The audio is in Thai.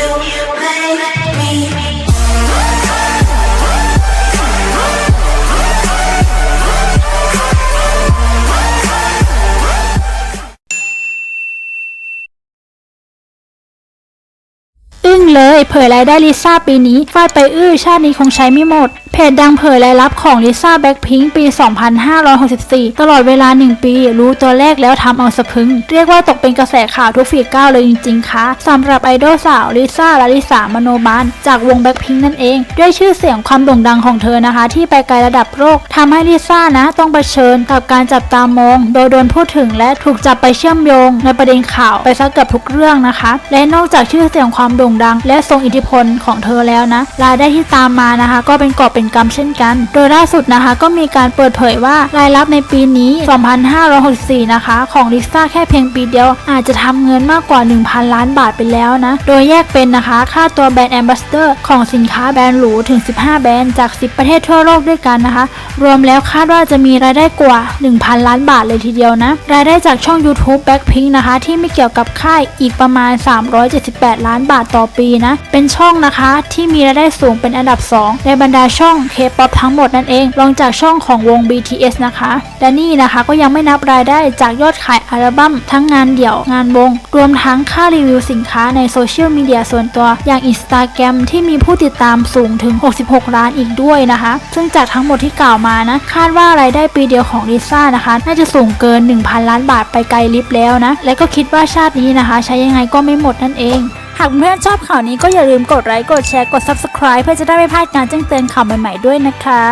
you make me เลย เผยรายได้ลิซ่าปีนี้ฟาดไปอื้อชาตินี้คงใช้ไม่หมด เพจดังเผยรายรับของลิซ่าแบ็คพิงค์ปี 2564 ตลอดเวลา 1 ปี รู้ตัวเลขแล้วทำเอาสะพึง เรียกว่าตกเป็นกระแสข่าวทุกฝีก้าวเลยจริงๆ ค่ะสำหรับไอดอลสาวลิซ่าลาลิสามโนบานจากวงแบ็คพิงค์นั่นเอง ด้วยชื่อเสียงความโด่งดังของเธอนะคะ ที่ไปไกลระดับโลกทำให้ลิซ่านะต้องเผชิญกับการจับตามอง โดยโดนพูดถึงและถูกจับไปเชื่อมโยง ในประเด็นข่าวไปซะเกือบทุกเรื่องนะคะ และนอกจากชื่อเสียงความโด่งดังและทรงอิทธิพลของเธอแล้วนะรายได้ที่ตามมานะคะ ก็เป็นกอบเป็นกำเช่นกัน โดยล่าสุดนะคะ ก็มีการเปิดเผยว่ารายรับในปีนี้ 2564 นะคะ ของลิซ่าแค่เพียงปีเดียว อาจจะทำเงินมากกว่า 1,000 ล้านบาทไปแล้วนะ โดยแยกเป็นนะคะ ค่าตัวแบรนด์แอมบาสเดอร์ของสินค้าแบรนด์หรูถึง 15 แบรนด์จาก 10 ประเทศทั่วโลกด้วยกันนะคะ รวมแล้วคาดว่าจะมีรายได้กว่า 1,000 ล้านบาทเลยทีเดียวนะ รายได้จากช่อง YouTube Blackpink นะคะ ที่ไม่เกี่ยวกับค่ายอีกประมาณ 378 ล้านบาทต่อปีนะ เป็นช่องนะคะที่มีรายได้สูงเป็นอันดับ 2 ในบรรดาช่อง K-POP ทั้งหมดนั่นเองรองจากช่องของวง BTS นะคะและนี่นะคะก็ยังไม่นับรายได้จากยอดขายอัลบั้มทั้งงานเดี่ยวงานวง รวมทั้งค่ารีวิวสินค้าในโซเชียลมีเดียส่วนตัวอย่าง Instagram ที่มีผู้ติดตามสูงถึง 66 ล้านอีกด้วยนะคะ ซึ่งจากทั้งหมดที่กล่าวมานะ คาดว่ารายได้ปีเดียวของลิซ่านะคะ น่าจะสูงเกิน 1,000 ล้านบาทไปไกลลิฟต์แล้วนะ และก็คิดว่าชาตินี้นะคะ ใช้ยังไงก็ไม่หมดนั่นเองากเพื่อนชอบข่าวนี้ก็อย่าลืมกดไลค์ กดแชร์ กด Subscribe เพื่อจะได้ไม่พลาดการแจ้งเตือนข่าวใหม่ๆด้วยนะคะ